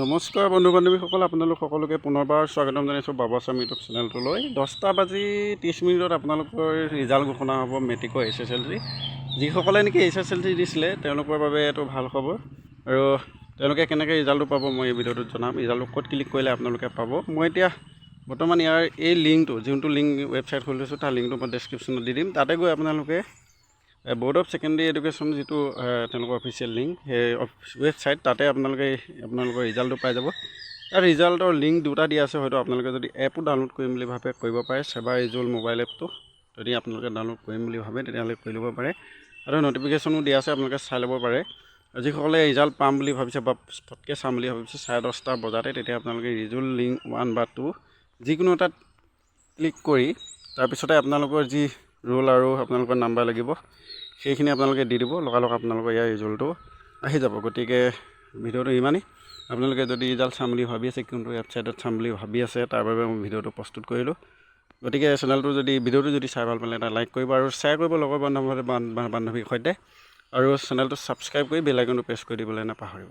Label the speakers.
Speaker 1: নমস্কাৰ বন্ধু বান্ধৱীসকল আপোনালোক সকলোকে পুনৰবাৰ স্বাগতম জনাইছোঁ বাবা স্বামী ইউটিউব চেনেলটোলৈ। দহটা বাজি ত্ৰিছ মিনিটত আপোনালোকৰ ৰিজাল্ট ঘোষণা হ'ব মেট্ৰিকৰ এইচ এছ এল চি। যিসকলে নেকি এইচ এছ এল চি দিছিলে তেওঁলোকৰ বাবে এইটো ভাল খবৰ। আৰু তেওঁলোকে কেনেকৈ ৰিজাল্টটো পাব মই এই ভিডিঅ'টোত জনাম। ৰিজাল্টটো ক'ত ক্লিক কৰিলে আপোনালোকে পাব। মই এতিয়া বৰ্তমান ইয়াৰ এই লিংকটো যোনটো লিংক ৱেবছাইট খুলি থৈছোঁ তাৰ লিংকটো মই ডেছক্ৰিপশ্যনত দি দিম। তাতে গৈ আপোনালোকে বৰ্ড অফ ছেকেণ্ডেৰী এডুকেশ্যন যিটো তেওঁলোকৰ অফিচিয়েল লিংক সেই ৱেবছাইট তাতে আপোনালোকে আপোনালোকৰ ৰিজাল্টটো পাই যাব। তাৰ ৰিজাল্টৰ লিংক দুটা দিয়া আছে হয়তো আপোনালোকে যদি এপো ডাউনলোড কৰিম বুলি ভাবে কৰিব পাৰে ছেবাৰ ইজুৱেল মোবাইল এপটো যদি আপোনালোকে ডাউনলোড কৰিম বুলি ভাবে তেতিয়াহ'লে কৰি ল'ব পাৰে। আৰু নটিফিকেশ্যনো দিয়া আছে আপোনালোকে চাই ল'ব পাৰে। যিসকলে ৰিজাল্ট পাম বুলি ভাবিছে বা পটকৈ চাম বুলি ভাবিছে চাৰে দহটা বজাতে তেতিয়া আপোনালোকে ৰিজুৱেল লিংক ওৱান বা টু যিকোনো এটাত ক্লিক কৰি তাৰপিছতে আপোনালোকৰ যি ৰোল আৰু আপোনালোকৰ নাম্বাৰ লাগিব। সেইখিনি আপোনালোকে দি দিব লগালগ আপোনালোকৰ ইয়াৰ ৰিজাল্টটো আহি যাব। গতিকে ভিডিঅ'টো ইমানেই। আপোনালোকে যদি ৰিজাল্ট চাম বুলি ভাবি আছে কোনটো ৱেবছাইটত চাম বুলি ভাবি আছে তাৰ বাবে মই ভিডিঅ'টো প্ৰস্তুত কৰিলোঁ। গতিকে চেনেলটো যদি ভিডিঅ'টো যদি চাই ভাল পালে এটা লাইক কৰিব আৰু শ্বেয়াৰ কৰিব লগৰ বান্ধৱ বান্ধৱীৰ সৈতে। আৰু চেনেলটো ছাবস্ক্ৰাইব কৰি বেল আইকনটো প্ৰেছ কৰি দিবলৈ নাপাহৰিব।